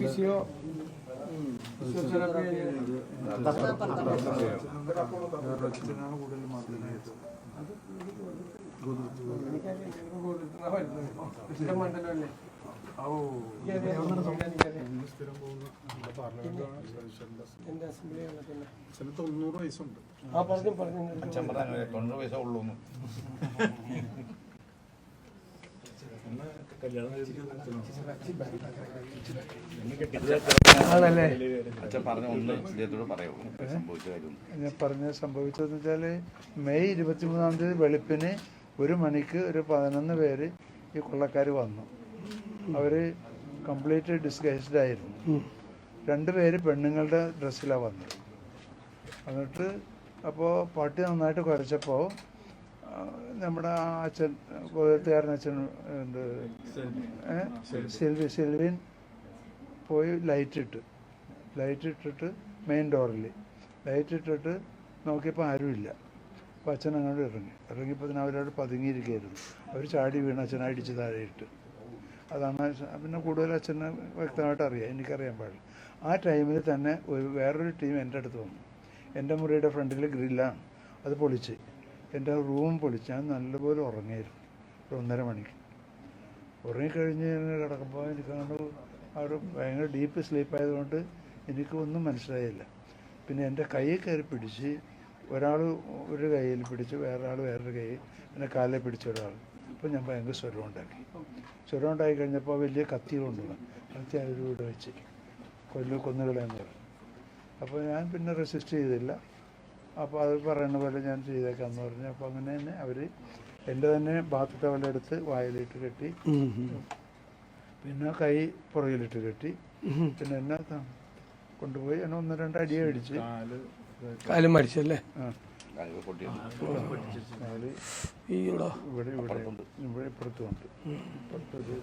Physio മണ്ഡലമല്ലേ എന്റെ assembly പിന്നെ ചില തൊണ്ണൂറ് വയസ്സുണ്ട് തൊണ്ണൂറ് പൈസ ഉള്ളൂ ആണല്ലേ? പറഞ്ഞ ഞാൻ പറഞ്ഞ സംഭവിച്ചതെന്ന് വെച്ചാൽ മെയ് ഇരുപത്തിമൂന്നാം തീയതി വെളുപ്പിന് ഒരു മണിക്ക് ഒരു പതിനൊന്ന് പേര് ഈ കൊള്ളക്കാർ വന്നു. അവർ കംപ്ലീറ്റ് ഡിസ്ഗൈസ്ഡ് ആയിരുന്നു. രണ്ട് പേര് പെണ്ണുങ്ങളുടെ ഡ്രസ്സിലാണ് വന്നത്. എന്നിട്ട് അപ്പോൾ പട്ടി നന്നായിട്ട് കുരച്ചപ്പോൾ നമ്മുടെ ആ അച്ഛൻ കോയത്തുകാരൻ അച്ഛൻ എന്ത്? സിൽവി സിൽവിൻ പോയി ലൈറ്റ് ഇട്ട്. ലൈറ്റ് ഇട്ടിട്ട് മെയിൻ ഡോറിൽ ലൈറ്റ് ഇട്ടിട്ട് നോക്കിയപ്പോൾ ആരുമില്ല അപ്പോൾ അച്ഛൻ അങ്ങോട്ട് ഇറങ്ങി. ഇറങ്ങിയപ്പോൾ തന്നെ അവരോട് പതുങ്ങിയിരിക്കുകയായിരുന്നു. അവർ ചാടി വീണ് അച്ഛനെ അടിച്ച് താഴെയിട്ട് അതാണ് പിന്നെ കൂടുതൽ അച്ഛനെ വ്യക്തമായിട്ട് അറിയാം. എനിക്കറിയാൻ പാടില്ല. ആ ടൈമിൽ തന്നെ ഒരു വേറൊരു ടീം എന്റെ അടുത്ത് വന്നു. എന്റെ മുറിയുടെ ഫ്രണ്ടിൽ ഗ്രില്ലാണ് അത് പൊളിച്ച്. എന്റെ റൂം പൊളിച്ച്. ഞാൻ നല്ലപോലെ ഉറങ്ങിയായിരുന്നു. ഒരു ഒന്നര മണിക്ക്. ഉറങ്ങിക്കഴിഞ്ഞ് കിടക്കുമ്പോൾ എനിക്ക് ഒരു ഭയങ്കര ഡീപ്പ് സ്ലീപ്പ് ആയതുകൊണ്ട് എനിക്ക് ഒന്നും മനസ്സിലായില്ല. പിന്നെ എന്റെ കൈ കയറി പിടിച്ച് ഒരാൾ ഒരു കൈയിൽ പിടിച്ച് വേറൊരാൾ വേറൊരു കൈ പിന്നെ കാലിൽ പിടിച്ച ഒരാൾ. അപ്പോൾ ഞാൻ ഭയങ്കര സ്വരം ഉണ്ടാക്കി. സ്വരം ഉണ്ടാക്കി കഴിഞ്ഞപ്പോൾ വലിയ കത്തി കൊണ്ടുവന്നു. കത്തി അവരോട് വെച്ച്. കൊല്ലു കൊന്നുകളെന്ന് പറഞ്ഞു. അപ്പോൾ ഞാൻ പിന്നെ റെസിസ്റ്റ് ചെയ്തില്ല. അപ്പോൾ അത് പറയുന്ന പോലെ ഞാൻ ചെയ്തേക്കാന്ന് പറഞ്ഞു. അപ്പോൾ അങ്ങനെ തന്നെ അവർ എന്റെ തന്നെ ബാത്ത് ടവലെടുത്ത് വായിലിട്ട് കെട്ടി പിന്നെ കൈ പുറകിലിട്ട് കെട്ടി. പിന്നെ എന്നെ കൊണ്ടുപോയി എന്നെ ഒന്ന് രണ്ട് അടിയെ അടിച്ച്. കാലും മരിച്ചല്ലേ ആ. കാലുകൾ പൊട്ടിയത് കാൽ ഈടോ ഇവിടെ ഇവിടെ ഇവിടെ ഇപ്പുറത്തുമുണ്ട്. ഇപ്പുറത്തൊരു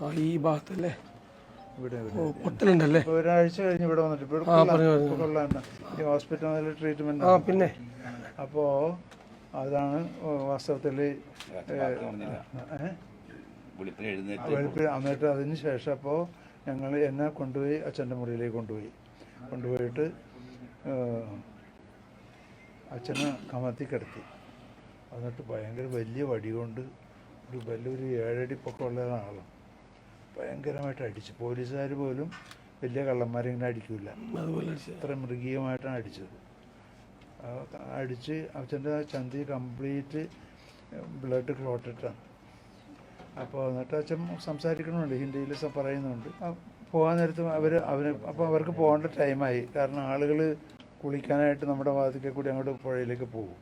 ആ ഈ ഭാഗത്തല്ലേ? പൊട്ടലുണ്ടല്ലേ? ഒരാഴ്ച കഴിഞ്ഞ് ഇവിടെ വന്നിട്ട്. കൊള്ളാൻ ഈ ഹോസ്പിറ്റലിൽ ട്രീറ്റ്മെന്റ് ആ പിന്നെ? അപ്പോൾ അതാണ് വാസ്തവത്തിൽ ഏഹ് വെളുപ്പിന് എഴുന്നേറ്റ് വെളുപ്പിന് എന്നിട്ട് അതിന് ശേഷം അപ്പോൾ ഞങ്ങൾ എന്നെ കൊണ്ടുപോയി അച്ഛന്റെ മുറിയിലേക്ക് കൊണ്ടുപോയി. കൊണ്ടുപോയിട്ട് അച്ഛനെ കമത്തി കിടത്തി. എന്നിട്ട് ഭയങ്കര വലിയ വടി കൊണ്ട് ഒരു വലിയൊരു ഏഴടി പൊക്കമുള്ള ആളും ഭയങ്കരമായിട്ട് അടിച്ചു. പോലീസുകാർ പോലും വലിയ കള്ളന്മാരെ ഇങ്ങനെ അടിക്കില്ല അതുപോലെ അത്ര മൃഗീയമായിട്ടാണ് അടിച്ചത്. അടിച്ച് അച്ഛന്റെ ചന്തി കംപ്ലീറ്റ് ബ്ലഡ് ക്ലോട്ടിട്ടാണ് അപ്പോൾ എന്നിട്ട് അച്ഛൻ സംസാരിക്കണമുണ്ട് ഹിന്ദിയിൽ പറയുന്നുണ്ട്. പോകാൻ നേരത്ത് അവർ അവന് അപ്പോൾ അവർക്ക് പോകേണ്ട ടൈമായി. കാരണം ആളുകൾ കുളിക്കാനായിട്ട് നമ്മുടെ വാതിക്കൽ കൂടി അങ്ങോട്ട് പുഴയിലേക്ക് പോകും.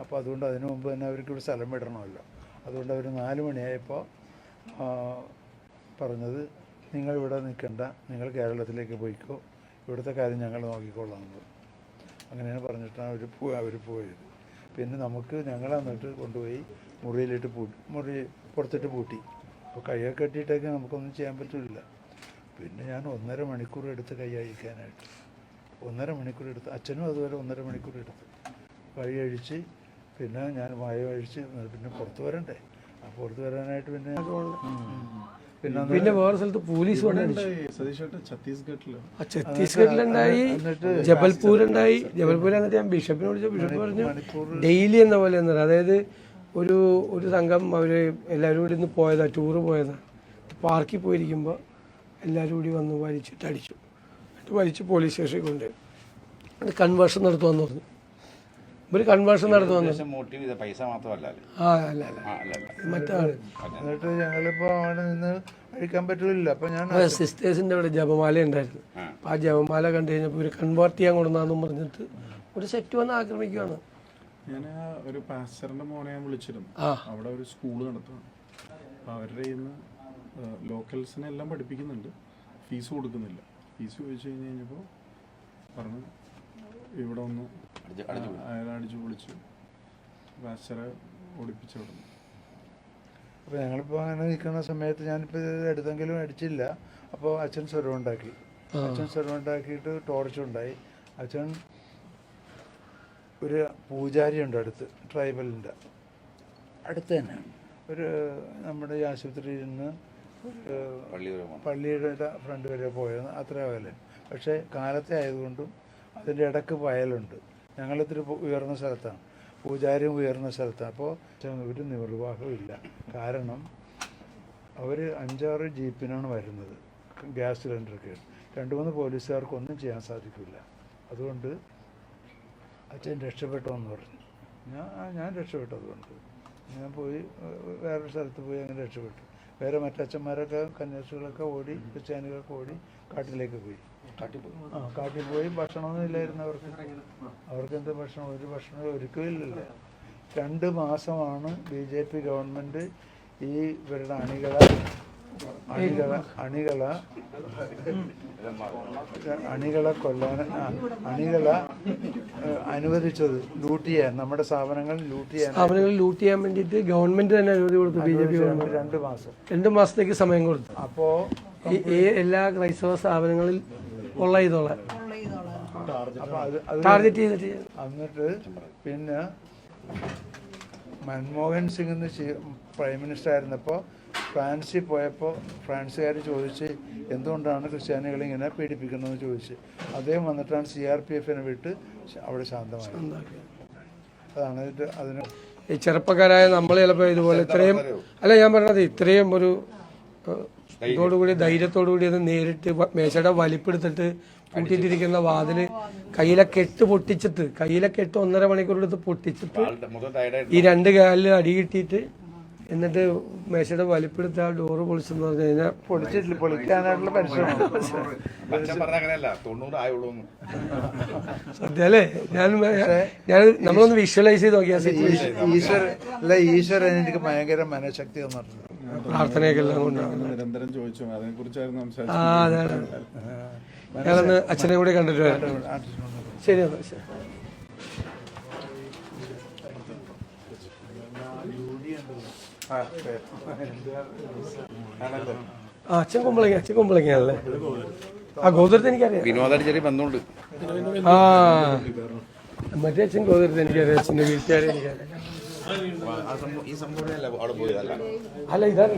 അപ്പോൾ അതുകൊണ്ട് അതിനു മുമ്പ് തന്നെ അവർക്ക് ഇവിടെ സ്ഥലം വിടണമല്ലോ. അതുകൊണ്ട് അവർ നാല് മണിയായപ്പോൾ പറഞ്ഞത് നിങ്ങൾ ഇവിടെ നിൽക്കണ്ട. നിങ്ങൾ കേരളത്തിലേക്ക് പോയിക്കോ. ഇവിടുത്തെ കാര്യം ഞങ്ങൾ നോക്കിക്കൊള്ളാം അങ്ങനെയാണ് പറഞ്ഞിട്ടാണ് അവർ പോ അവർ പോയത്. പിന്നെ നമുക്ക് ഞങ്ങൾ എന്നിട്ട് കൊണ്ടുപോയി മുറിയിലിട്ട് പൂട്ടി മുറി പുറത്തിട്ട് പൂട്ടി. അപ്പോൾ കൈയൊക്കെ കെട്ടിയിട്ടൊക്കെ നമുക്കൊന്നും ചെയ്യാൻ പറ്റില്ല പിന്നെ ഞാൻ ഒന്നര മണിക്കൂർ എടുത്ത് കൈ അഴിക്കാനായിട്ട്. ഒന്നര മണിക്കൂർ എടുത്ത് അച്ഛനും അതുപോലെ ഒന്നര മണിക്കൂർ എടുത്ത്. കൈ അഴിച്ച് പിന്നെ ഞാൻ വായ അഴിച്ച് പിന്നെ പുറത്ത് വരണ്ടേ? ആ പുറത്ത് വരാനായിട്ട് പിന്നെ പിന്നെ പിന്നെ വേറെ സ്ഥലത്ത് പോലീസ് ഛത്തീസ്ഗഡിലുണ്ടായി. ജബൽപൂരുണ്ടായി. ജബൽപൂർ എന്നിട്ട് ഞാൻ ബിഷപ്പിനെ വിളിച്ചു ബിഷപ്പ് പറഞ്ഞു ഡെയിലി എന്ന പോലെ അതായത് ഒരു ഒരു സംഘം അവർ എല്ലാവരും കൂടി ഇന്ന് പോയതാ ടൂറ് പോയതാണ് പാർക്കിൽ പോയിരിക്കുമ്പോൾ എല്ലാവരും കൂടി വന്ന് വലിച്ചിട്ട് അടിച്ചു. എന്നിട്ട് വലിച്ച് പോലീസ് സ്റ്റേഷനിൽ കൊണ്ടുപോയി കൺവേർഷൻ നടത്തുമെന്ന് പറഞ്ഞു. ഇവർ കൺവേർഷൻ നടത്തുമെന്ന് പറഞ്ഞു മോട്ടീവ് ചെയ്ത പൈസ മാത്രമല്ല അല്ലേ? ആ അല്ല അല്ല. അല്ല അല്ല. മറ്റാണ് എന്നിട്ട് ഞങ്ങളിപ്പോ അവിടെ നിന്ന് അഴിക്കാൻ പറ്റില്ല അപ്പൊ ഞാൻ സിസ്റ്റേഴ്സിന്റെ അവിടെ ജപമാല ഉണ്ടായിരുന്നു. അപ്പൊ ആ ജപമാല കണ്ടു കഴിഞ്ഞപ്പോൾ ഇവർ കൺവേർട്ട് ചെയ്യാൻ കൊണ്ടുവന്നാന്ന് പറഞ്ഞിട്ട് ഒരു സെറ്റ് വന്ന് ആക്രമിക്കുകയാണ് ഞാൻ ഒരു പാസ്റ്ററിന്റെ മോനെ ഞാൻ വിളിച്ചിരുന്നു. അവിടെ ഒരു സ്കൂൾ നടത്തുകയാണ് അപ്പോൾ അവരുടെ ഇന്ന് ലോക്കൽസിനെ എല്ലാം പഠിപ്പിക്കുന്നുണ്ട്. ഫീസ് കൊടുക്കുന്നില്ല. ഫീസ് ചോദിച്ചു കഴിഞ്ഞ് കഴിഞ്ഞപ്പോൾ പറഞ്ഞു ഇവിടെ ഒന്ന് അയാൾ അടിച്ചു പൊളിച്ചു പാസ്റ്ററെ ഓടിപ്പിച്ചു വിടുന്നു അപ്പോൾ ഞങ്ങളിപ്പോൾ അങ്ങനെ നിൽക്കുന്ന സമയത്ത് ഞാനിപ്പോൾ ഇത് എടുത്തെങ്കിലും അടിച്ചില്ല. അപ്പോൾ അച്ഛൻ സ്വരം ഉണ്ടാക്കി അച്ഛൻ സ്വരം ഉണ്ടാക്കിയിട്ട് ടോർച്ച് ഉണ്ടായി. അച്ഛൻ ഒരു പൂജാരിയുണ്ട് അടുത്ത് ട്രൈബലിന്റെ അടുത്ത് തന്നെ ഒരു നമ്മുടെ ഈ ആശുപത്രിയിൽ നിന്ന് പള്ളിയുടെ ഫ്രണ്ട് വരെ പോയത് അത്ര അകലെ. പക്ഷേ കാലത്തെ ആയതുകൊണ്ടും അതിന്റെ ഇടയ്ക്ക് വയലുണ്ട്. ഞങ്ങളിത്തിരി ഉയർന്ന സ്ഥലത്താണ്. പൂജാരിയും ഉയർന്ന സ്ഥലത്താണ്. അപ്പോൾ ഒരു നിർവാഹവും ഇല്ല. കാരണം അവർ അഞ്ചാറ് ജീപ്പിനാണ് വരുന്നത്. ഗ്യാസ് സിലിണ്ടറൊക്കെ. രണ്ട് മൂന്ന് പോലീസുകാർക്കൊന്നും ചെയ്യാൻ സാധിക്കില്ല. അതുകൊണ്ട് അച്ഛൻ രക്ഷപ്പെട്ടു എന്ന് പറഞ്ഞു. ഞാൻ ഞാൻ രക്ഷപ്പെട്ടു അതുകൊണ്ട് ഞാൻ പോയി വേറെ വേറൊരു സ്ഥലത്ത് പോയി അങ്ങനെ രക്ഷപ്പെട്ടു. വേറെ മറ്റച്ഛന്മാരൊക്കെ കന്യാസികളൊക്കെ ഓടി ക്രിസ്ത്യാനികളൊക്കെ ഓടി കാട്ടിലേക്ക് പോയി. ആ കാട്ടിൽ പോയി ഭക്ഷണമൊന്നും ഇല്ലായിരുന്നു അവർക്ക്. അവർക്ക് എന്ത് ഭക്ഷണം? ഒരു ഭക്ഷണം ഒരിക്കലും ഇല്ലല്ലോ രണ്ട് മാസമാണ് ബി ജെ പി ഗവൺമെന്റ് ഈ ഇവരുടെ അണികള അണികള അണികളെ അണികളെ കൊല്ലാൻ അണികളെ അനുവദിച്ചത് ലൂട്ട് ചെയ്യാൻ നമ്മുടെ സ്ഥാപനങ്ങൾ ലൂട്ട് ചെയ്യാൻ സ്ഥാപനങ്ങൾ ലൂട്ട് ചെയ്യാൻ വേണ്ടിയിട്ട് ഗവൺമെന്റ് തന്നെ അനുമതി കൊടുത്തു ബി ജെ പി രണ്ട് രണ്ട് മാസം. രണ്ട് മാസത്തേക്ക് സമയം കൊടുത്തു. അപ്പോൾ ഈ എല്ലാ ക്രൈസ്തവ സ്ഥാപനങ്ങളിൽ അത് അത് ടാർഗറ്റ് ചെയ്തിട്ട് എന്നിട്ട് പിന്നെ മൻമോഹൻ സിംഗ് എന്ന് പ്രൈം മിനിസ്റ്റർ ആയിരുന്നപ്പോൾ ഫ്രാൻസിൽ പോയപ്പോൾ ഫ്രാൻസുകാർ ചോദിച്ച് എന്തുകൊണ്ടാണ് ക്രിസ്ത്യാനികളെ ഇങ്ങനെ പീഡിപ്പിക്കുന്നതെന്ന് ചോദിച്ച്? അദ്ദേഹം വന്നിട്ടാണ് സി ആർ പി എഫിനെ വിട്ട് അവിടെ ശാന്തമായി അതാണ് അതിന് ഈ ചെറുപ്പക്കാരായ നമ്മൾ ചിലപ്പോൾ ഇതുപോലെ ഇത്രയും അല്ല ഞാൻ പറഞ്ഞത് ഇത്രയും ഒരു ഇതോടുകൂടി ധൈര്യത്തോടു കൂടി അത് നേരിട്ട് മേശയുടെ വലിപ്പെടുത്തിട്ട് പൂട്ടിയിട്ടിരിക്കുന്ന വാതിൽ കയ്യിലെ കെട്ട് പൊട്ടിച്ചിട്ട് കയ്യിലെ കെട്ട് ഒന്നര മണിക്കൂർ എടുത്ത് പൊട്ടിച്ചിട്ട് ഈ രണ്ട് കാലിൽ അടി കിട്ടിയിട്ട് എന്നിട്ട് മേശയുടെ വലിപ്പെടുത്ത് ആ ഡോറ് പൊളിച്ചെന്ന് പറഞ്ഞു കഴിഞ്ഞാൽ പൊളിച്ചിട്ടില്ല പൊളിക്കാനായിട്ടുള്ള പരിശ്രമം. സത്യ എന്ന്. അല്ലേ ഞാൻ ഞാൻ നമ്മളൊന്ന് വിഷ്വലൈസ് ചെയ്ത് നോക്കിയാൽ സിറ്റുവേഷൻ ഈശ്വര അല്ല ഈശ്വരൻ എനിക്ക് ഭയങ്കര മനഃശക്തി തന്നിട്ടുണ്ട് പ്രാർത്ഥനയൊക്കെ എല്ലാം കൊണ്ടാണ് നിരന്തരം ചോദിച്ചു അതിനെക്കുറിച്ചായിരുന്നു ആ സംസാരിച്ചത് അതാണ് ഞാനൊന്ന് അച്ഛനെ കൂടി കണ്ടിട്ട് വരാം. ശരി എന്നാ ശരി. ആ അച്ഛൻ കുമ്പളങ്ങ അച്ഛൻ കുമ്പളങ്ങയാണല്ലേ? ആ ഗോതരത്ത് എനിക്കറിയാം. വിനോദായിട്ട് ചെറിയ ബന്ധമുണ്ട് ആ മറ്റേ അച്ഛൻ ഗോതരത്ത് എനിക്കറിയാം അച്ഛന്റെ വീട്ടുകാരെ എനിക്കറിയാം. അല്ല ഇതാണ്.